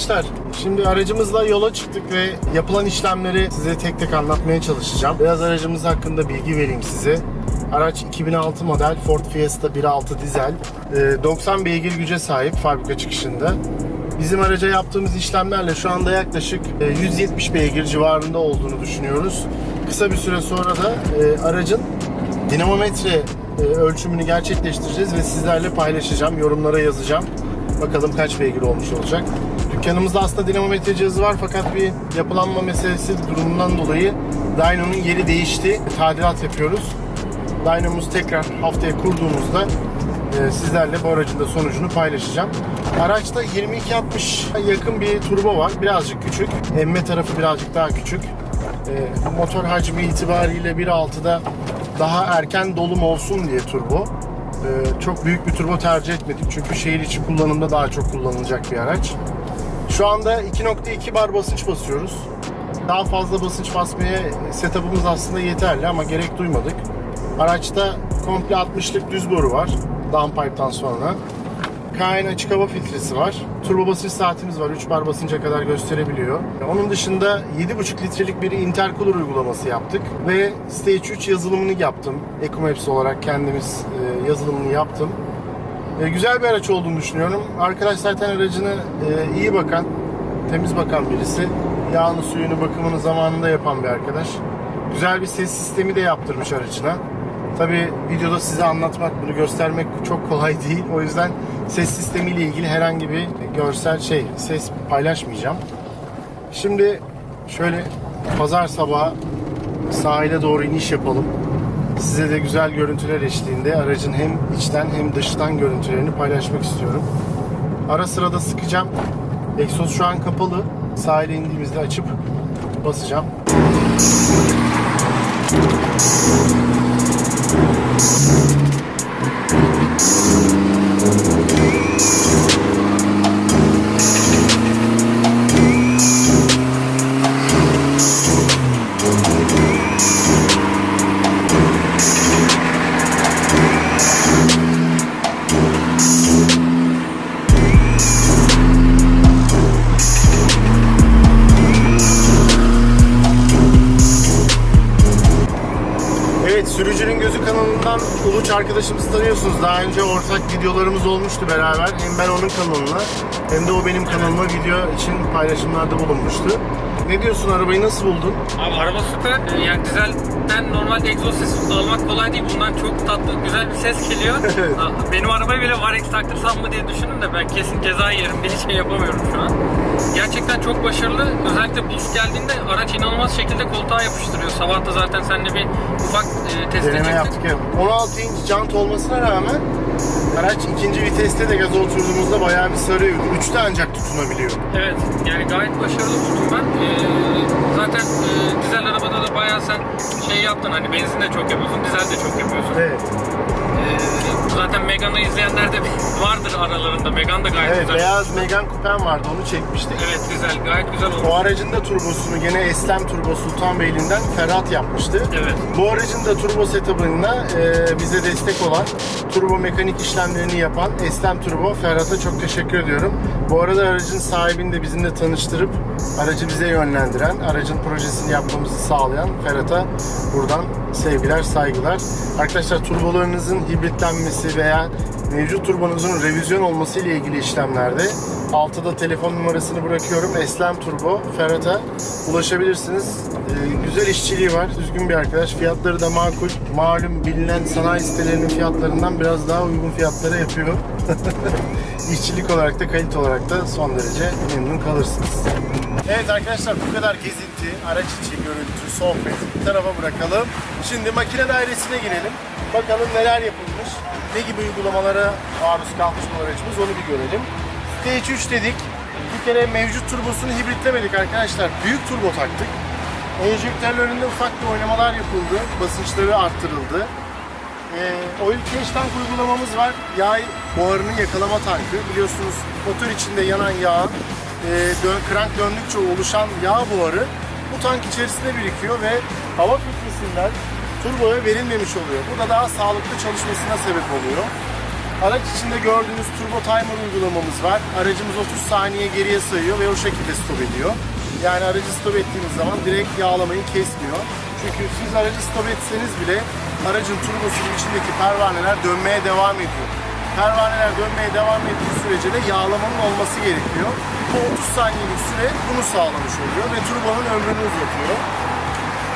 Arkadaşlar şimdi aracımızla yola çıktık ve yapılan işlemleri size tek tek anlatmaya çalışacağım. Biraz aracımız hakkında bilgi vereyim size. Araç 2006 model Ford Fiesta 1.6 dizel. Ee, 90 beygir güce sahip fabrika çıkışında. Bizim araca yaptığımız işlemlerle şu anda yaklaşık e, 170 beygir civarında olduğunu düşünüyoruz. Kısa bir süre sonra da e, aracın dinamometre e, ölçümünü gerçekleştireceğiz ve sizlerle paylaşacağım. Yorumlara yazacağım. Bakalım kaç beygir olmuş olacak. Dükkanımızda aslında dinamometre cihazı var fakat bir yapılanma meselesi durumundan dolayı dyno'nun yeri değişti. Tadilat yapıyoruz. Dyno'muzu tekrar haftaya kurduğumuzda e, sizlerle bu aracın da sonucunu paylaşacağım. Araçta 2260 yakın bir turbo var. Birazcık küçük. Emme tarafı birazcık daha küçük. E, motor hacmi itibariyle 1.6'da daha erken dolum olsun diye turbo. E, çok büyük bir turbo tercih etmedik çünkü şehir içi kullanımda daha çok kullanılacak bir araç. Şu anda 2.2 bar basınç basıyoruz. Daha fazla basınç basmaya setup'ımız aslında yeterli ama gerek duymadık. Araçta komple 60'lık düz boru var. Downpipe'dan sonra. Kain açık hava filtresi var. Turbo basınç saatimiz var. 3 bar basınca kadar gösterebiliyor. Onun dışında 7,5 litrelik bir intercooler uygulaması yaptık. Ve Stage 3 yazılımını yaptım. EcoMaps olarak kendimiz e, yazılımını yaptım. E, güzel bir araç olduğunu düşünüyorum. Arkadaş zaten aracını e, iyi bakan, temiz bakan birisi. Yağını, suyunu, bakımını zamanında yapan bir arkadaş. Güzel bir ses sistemi de yaptırmış aracına. Tabi videoda size anlatmak, bunu göstermek çok kolay değil. O yüzden ses sistemiyle ilgili herhangi bir görsel şey, ses paylaşmayacağım. Şimdi şöyle pazar sabahı sahile doğru iniş yapalım. Size de güzel görüntüler eşliğinde aracın hem içten hem dıştan görüntülerini paylaşmak istiyorum. Ara sıra da sıkacağım. Egzoz şu an kapalı. Sahile indiğimizde açıp basacağım. Uluç arkadaşımızı tanıyorsunuz. Daha önce ortak videolarımız olmuştu beraber. Hem ben onun kanalına hem de o benim kanalıma video için paylaşımlarda bulunmuştu. Ne diyorsun, arabayı nasıl buldun? Abi araba süper. Ee, Yani dizelden normalde egzoz sesi almak kolay değil. Bundan çok tatlı, güzel bir ses geliyor. Evet. Aa, Benim arabayı bile Varex taktırsam mı diye düşündüm de ben kesin ceza yerim hiç şey yapamıyorum şu an. Gerçekten çok başarılı. Özellikle geldiğinde araç inanılmaz şekilde koltuğa yapıştırıyor. Sabah da zaten seninle bir ufak e, test Deneme edecektik. yaptık ya. 16 inç jant olmasına rağmen araç ikinci viteste de gaza oturduğumuzda bayağı bir sarıyor. Üçte ancak tutunabiliyor. Evet, yani gayet başarılı buldum ben. Ee, zaten e, dizel arabada da bayağı sen şey yaptın hani benzin de çok yapıyorsun, dizel de çok yapıyorsun. Evet. Ee, zaten Megane'ı izleyenler de vardır aralarında. Megane da gayet Evet, güzel. beyaz Megane Coupe'm vardı. Onu çekmiştik. Evet güzel, gayet güzel olmuş. O aracın da turbosunu gene Eslem Turbo Sultanbeyli'nden Ferhat yapmıştı. Evet. Bu aracın da turbo setup'ında e, bize destek olan, turbo mekanik işlemlerini yapan Eslem Turbo Ferhat'a çok teşekkür ediyorum. Bu arada aracın sahibini de bizimle tanıştırıp aracı bize yönlendiren, aracın projesini yapmamızı sağlayan Ferhat'a buradan sevgiler, saygılar. Arkadaşlar turbolarınızın hibritlenmesi veya mevcut turbonuzun revizyon olması ile ilgili işlemlerde altıda telefon numarasını bırakıyorum. Eslem Turbo Ferhat'a ulaşabilirsiniz. Ee, güzel işçiliği var. Düzgün bir arkadaş. Fiyatları da makul. Malum bilinen sanayi sitelerinin fiyatlarından biraz daha uygun fiyatlara yapıyor. İşçilik olarak da kalite olarak da son derece memnun kalırsınız. Evet arkadaşlar bu kadar gezinti, araç içi görüntü, sohbet bir tarafa bırakalım. Şimdi makine dairesine girelim. Bakalım neler yapılmış, ne gibi uygulamalara maruz kalmış bu aracımız onu bir görelim. Stage 3 dedik. Bir kere mevcut turbosunu hibritlemedik arkadaşlar. Büyük turbo taktık. Enjektörlerinde ufak bir oynamalar yapıldı. Basınçları arttırıldı. Ee, oil change tank uygulamamız var. Yağ buharının yakalama tankı. Biliyorsunuz motor içinde yanan yağ, e, dön, krank döndükçe oluşan yağ buharı bu tank içerisinde birikiyor ve hava filtresinden turboya verilmemiş oluyor. Bu da daha sağlıklı çalışmasına sebep oluyor. Araç içinde gördüğünüz turbo timer uygulamamız var. Aracımız 30 saniye geriye sayıyor ve o şekilde stop ediyor. Yani aracı stop ettiğiniz zaman direkt yağlamayı kesmiyor. Çünkü siz aracı stop etseniz bile aracın turbosunun içindeki pervaneler dönmeye devam ediyor. Pervaneler dönmeye devam ettiği sürece de yağlamanın olması gerekiyor. Bu 30 saniyelik süre bunu sağlamış oluyor ve turbonun ömrünü uzatıyor.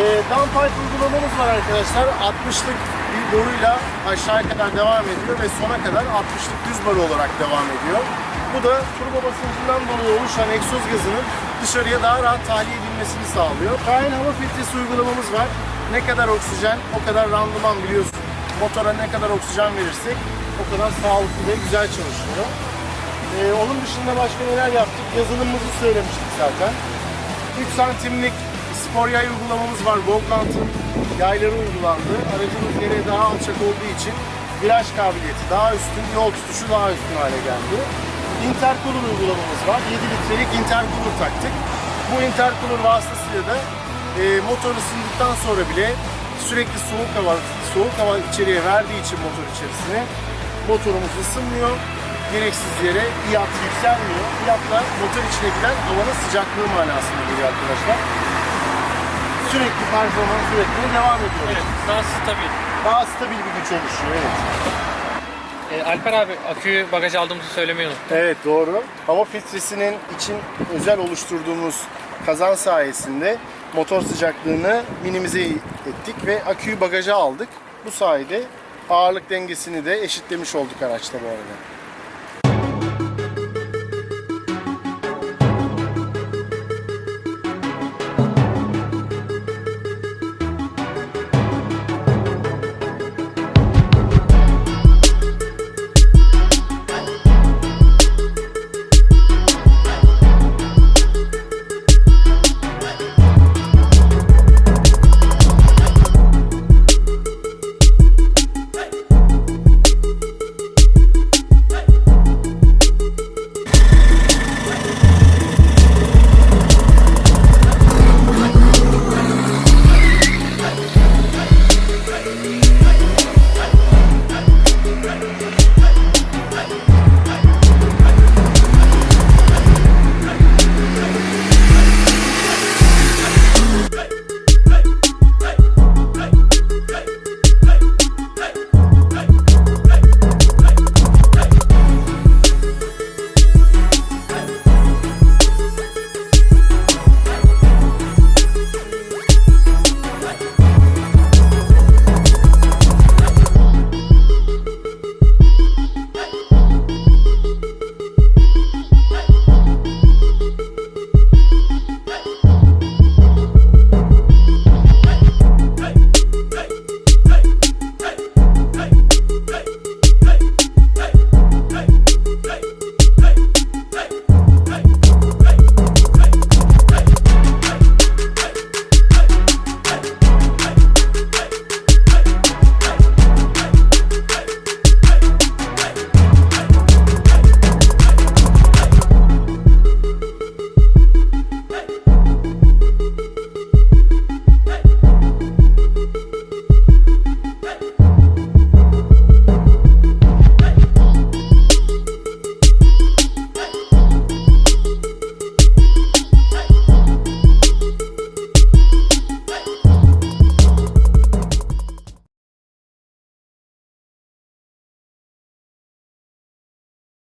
E, downpipe uygulamamız var arkadaşlar. 60'lık bir boruyla aşağıya kadar devam ediyor ve sona kadar 60'lık düz boru olarak devam ediyor. Bu da turbo basıncından dolayı oluşan egzoz gazının dışarıya daha rahat tahliye edilmesini sağlıyor. Kain hava filtresi uygulamamız var. Ne kadar oksijen, o kadar randıman biliyorsun. Motora ne kadar oksijen verirsek o kadar sağlıklı ve güzel çalışıyor. Ee, onun dışında başka neler yaptık? Yazılımımızı söylemiştik zaten. 3 santimlik spor yay uygulamamız var. Volkant'ın yayları uygulandı. Aracımız yere daha alçak olduğu için viraj kabiliyeti daha üstün, yol tutuşu daha üstün hale geldi. Intercooler uygulamamız var. 7 litrelik intercooler taktık. Bu intercooler vasıtasıyla da e, motor ısındıktan sonra bile sürekli soğuk hava soğuk hava içeriye verdiği için motor içerisine motorumuz ısınmıyor. Gereksiz yere iyat yükselmiyor. Iyatla motor içine giden havanın sıcaklığı manasına geliyor arkadaşlar. Sürekli performans üretmeye devam ediyor. Evet, daha stabil. Daha stabil bir güç oluşuyor. Evet. E, Alper abi aküyü bagaja aldığımızı söylemeyi unuttum. Evet doğru. Hava filtresinin için özel oluşturduğumuz kazan sayesinde motor sıcaklığını minimize ettik ve aküyü bagaja aldık. Bu sayede ağırlık dengesini de eşitlemiş olduk araçta bu arada.